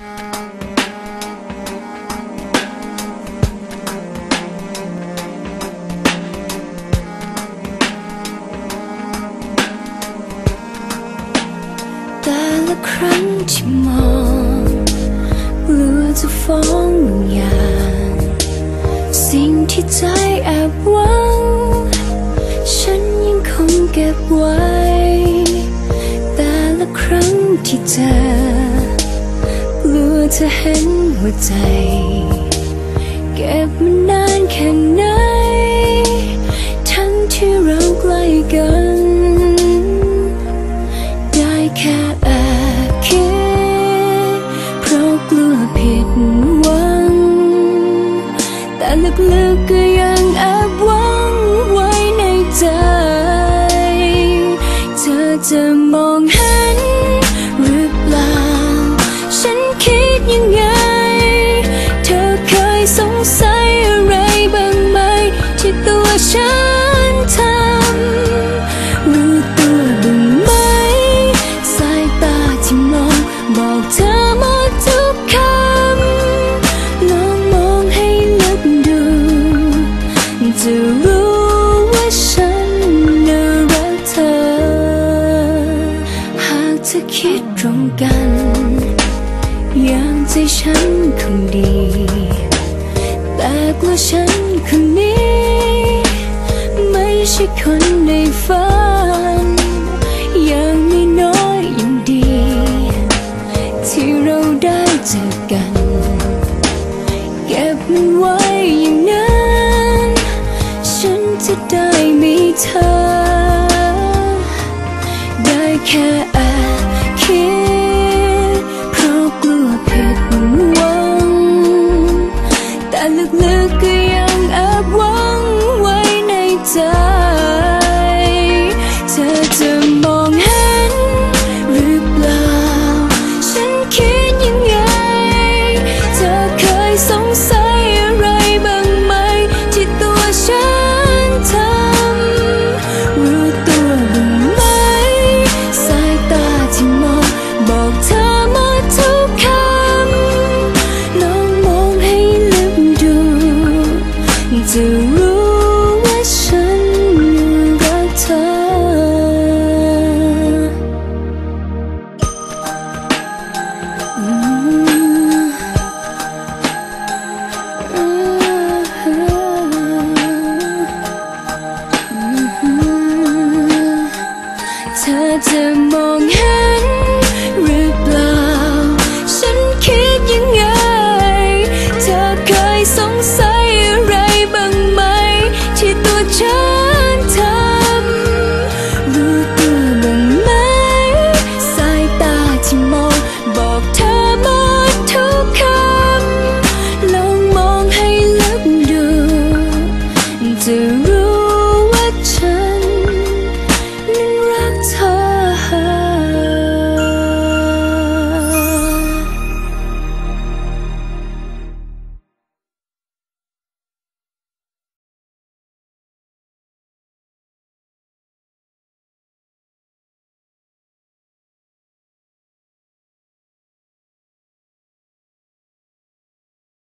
แต่ละครั้งที่มองกลัวจะฟ้องบางอย่างสิ่งที่ใจแอบหวัง ฉันยังคงเก็บไว้ แต่ละครั้งที่เจอ จะเห็นหัวใจ เก็บมันนานแค่ไหน ทั้งที่เราใกล้กัน ได้แค่แอบคิด เพราะกลัวผิดหวัง แต่ลึกๆก็ยังแอบหวังไว้ในใจ เธอจะ ธอคิดตรงกัน อย่างใจฉันคงดี แต่กลัวฉันคนนี้ ไม่ใช่คนในฝัน อย่างไม่น้อยยังดี ที่เราได้เจอกัน เก็บมันไว้อย่างนั้น ฉันจะได้มีเธอ ได้แค่